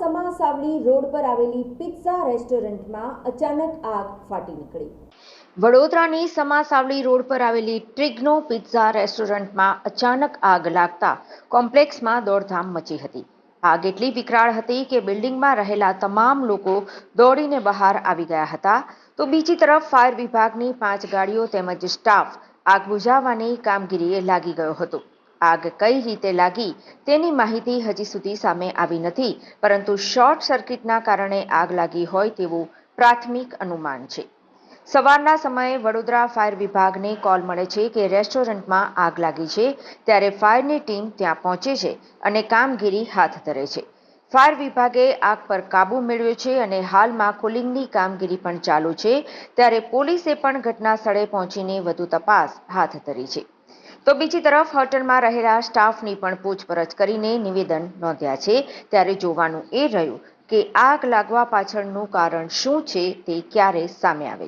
Savli road પર આવેલી pizza રેસ્ટોરન્ટમાં અચાનક આગ ફાટી નીકળી. વડોદરાની સમાસાવલી રોડ પર આવેલી ટ્રિગ્નો પિઝા રેસ્ટોરન્ટમાં અચાનક આગ લાગતા કોમ્પ્લેક્સમાં દોડધામ મચી હતી. આગ એટલી વિકરાળ હતી કે બિલ્ડિંગમાં રહેલા તમામ લોકો દોડીને બહાર આવી ગયા હતા. તો બીજી તરફ ફાયર વિભાગની પાંચ ગાડીઓ તેમજ સ્ટાફ આગ બુઝાવવાની કામગીરીએ લાગી ગયો હતો. આગ કઈ રીતે લાગી તેની માહિતી હજી સુધી સામે આવી નથી, પરંતુ શોર્ટ સર્કિટના કારણે આગ લાગી હોય તેવું પ્રાથમિક અનુમાન છે. સવારના સમયે વડોદરા ફાયર વિભાગને કોલ મળે છે કે રેસ્ટોરન્ટમાં આગ લાગી છે, ત્યારે ફાયરની ટીમ ત્યાં પહોંચે છે અને કામગીરી હાથ ધરે છે. ફાયર વિભાગે આગ પર કાબૂ મેળવ્યો છે અને હાલમાં કુલિંગની કામગીરી પણ ચાલુ છે, ત્યારે પોલીસે પણ ઘટના સ્થળે પહોંચીને વધુ તપાસ હાથ ધરી છે. તો બીજી તરફ હોટલમાં રહેલા સ્ટાફની પણ પૂછપરછ કરીને નિવેદન નોંધ્યા છે. ત્યારે જોવાનું એ રહ્યું કે આગ લાગવા પાછળનું કારણ શું છે તે ક્યારે સામે આવે